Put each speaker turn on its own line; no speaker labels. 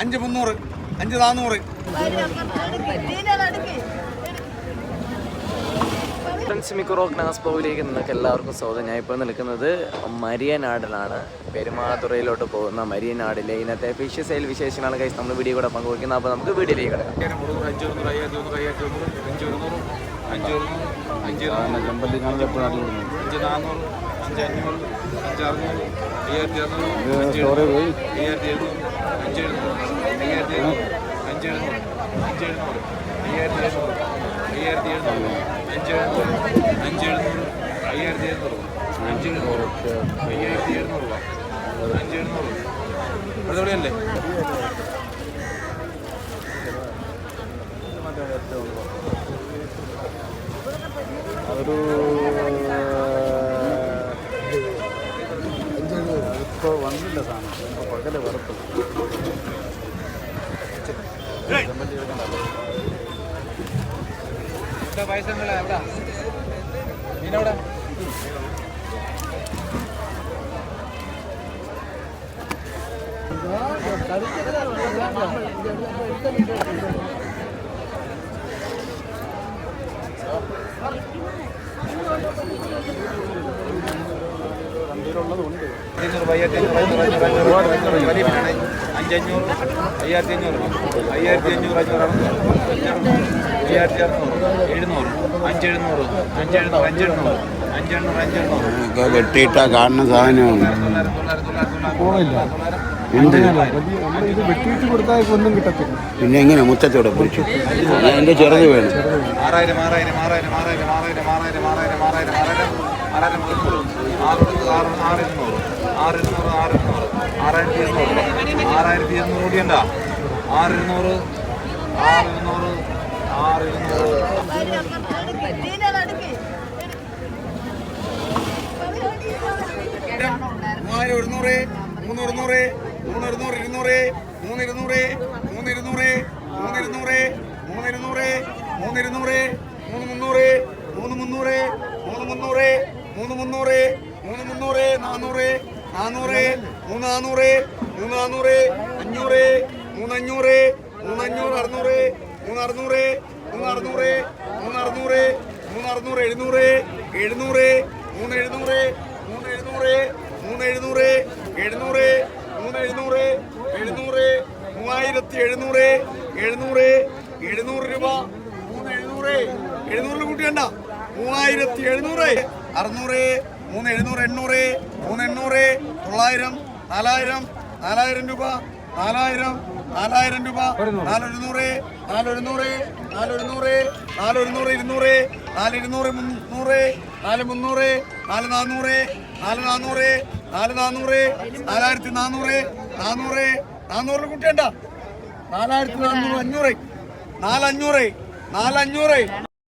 അഞ്ച് മുന്നൂറ് അഞ്ച് നാന്നൂറ്
ഫ്രണ്ട്സ് മിക്കുറോക്ക് നിങ്ങൾക്ക് എല്ലാവർക്കും സ്വാഗതം ഞാൻ ഇപ്പോൾ നിൽക്കുന്നത് മരിയനാടിലാണ് പെരുമാതുറയിലോട്ട് പോകുന്ന മരിയനാടിലെ ഇന്നത്തെ ഫിഷ് സെയിൽ വിശേഷങ്ങളാണ് കഴിച്ച് നമ്മൾ വീഡിയോ കൂടെ പങ്കുവയ്ക്കുന്നത് അപ്പോൾ നമുക്ക് വീഡിയോയിലേക്ക് കിടക്കാം
അഞ്ച് നാന്നൂറ് അഞ്ച് അഞ്ഞൂറ് അഞ്ച് അറുന്നൂറ് അയ്യായിരത്തി അറുന്നൂറ് അയ്യായിരത്തി എഴുന്നൂറ് അഞ്ച് എഴുന്നൂറ് അയ്യായിരത്തി എഴുന്നൂറ് അഞ്ച് എഴുന്നൂറ് അഞ്ച് എഴുന്നൂറ് അയ്യായിരത്തി എഴുന്നൂറ് അയ്യായിരത്തി എഴുന്നൂറ് അഞ്ച് എഴുന്നൂറ് അഞ്ച് എഴുന്നൂറ് അയ്യായിരത്തി എഴുന്നൂറ് അഞ്ച് എഴുന്നൂറ് അയ്യായിരത്തി എഴുന്നൂറ് രൂപ അഞ്ച് എഴുന്നൂറ്. അതെവിടെയല്ലേ?
അതൊരു ഇപ്പോൾ വന്നില്ല സാധനം. ഇപ്പോൾ പകൽ വറുത്തു.
പൈസ എവിടെ?
വണ്ടിയിലുള്ളതുണ്ട്
അഞ്ഞൂറ് അയ്യായിരത്തി വലിയ മീനാണ് അഞ്ചഞ്ഞൂറ് അയ്യായിരത്തി അഞ്ഞൂറ് അയ്യായിരത്തി അഞ്ഞൂറ് അഞ്ഞൂറ് അയ്യായിരത്തി അറുന്നൂറ് എഴുന്നൂറ് അഞ്ചെഴുന്നൂറ് അഞ്ചെഴുന്നൂറ് അഞ്ചെണ്ണൂറ് അഞ്ചെണ്ണൂറ് അഞ്ചെണ്ണൂറ്
വെട്ടിയിട്ടാ കാണുന്ന സാധനമാണ് പിന്നെ എങ്ങനെ മുറ്റത്തോടെ പൊളിച്ചു എന്റെ ചെറുത് വേണം.
ആറായിരം ആറായിരം ആറായിരം ആറായിരം ആറായിരം ആറായിരം ആറായിരം ആറായിരം ആറായിരം. ആറായിരത്തി ഇരുന്നൂറ് ആറായിരത്തി ഉണ്ടാ ആറിരുന്നൂറ് ആറിരുന്നൂറ് ആറിരുന്നൂറ്
മൂവായിരം ഒരുന്നൂറ് മൂന്നിരുന്നൂറ് ഇരുന്നൂറ് മൂന്നിരുന്നൂറ് മൂന്നിരുന്നൂറ് മൂന്നിരുന്നൂറ് മുന്നൂറ് മൂന്ന് മുന്നൂറ് നാനൂറ് നാനൂറ് മൂന്ന് നാനൂറ് മൂന്ന് നാനൂറ് അഞ്ഞൂറ് മൂന്ന് അഞ്ഞൂറ് മൂന്ന് അഞ്ഞൂറ് അറുന്നൂറ് മൂന്ന് അറുന്നൂറ് മൂന്ന് അറുന്നൂറ് മൂന്ന് അറുന്നൂറ് മൂന്ന് അറുന്നൂറ് എഴുന്നൂറ് എഴുന്നൂറ് മൂന്ന് എഴുന്നൂറ് മൂന്ന് എഴുന്നൂറ് മൂന്ന് എഴുന്നൂറ് എഴുന്നൂറ് മൂന്ന് എഴുന്നൂറ് എഴുന്നൂറ് മൂവായിരത്തി എഴുന്നൂറ് എഴുന്നൂറ് എഴുന്നൂറ് രൂപ മൂന്ന് എഴുന്നൂറ് എഴുന്നൂറിൽ കൂട്ടിയണ്ട മൂവായിരത്തി എഴുന്നൂറ് അറുന്നൂറ് മൂന്ന് എഴുന്നൂറ് എണ്ണൂറ് മൂന്ന് എണ്ണൂറ് തൊള്ളായിരം നാലായിരം നാലായിരം രൂപ നാലായിരം നാലായിരം രൂപ നാലൊരുന്നൂറ് നാലൊരുന്നൂറ് നാലൊരുന്നൂറ് നാലൊരുന്നൂറ് ഇരുന്നൂറ് നാല് ഇരുന്നൂറ് മുന്നൂറ് നാല് മുന്നൂറ് നാല് നാന്നൂറ് നാല് നാന്നൂറ് നാല് നാന്നൂറ് നാലായിരത്തി നാന്നൂറ് നാന്നൂറ് നാന്നൂറിന് കുട്ടിയണ്ട. നാലായിരത്തി നാന്നൂറ് അഞ്ഞൂറ് നാലഞ്ഞൂറ് നാലഞ്ഞൂറ്.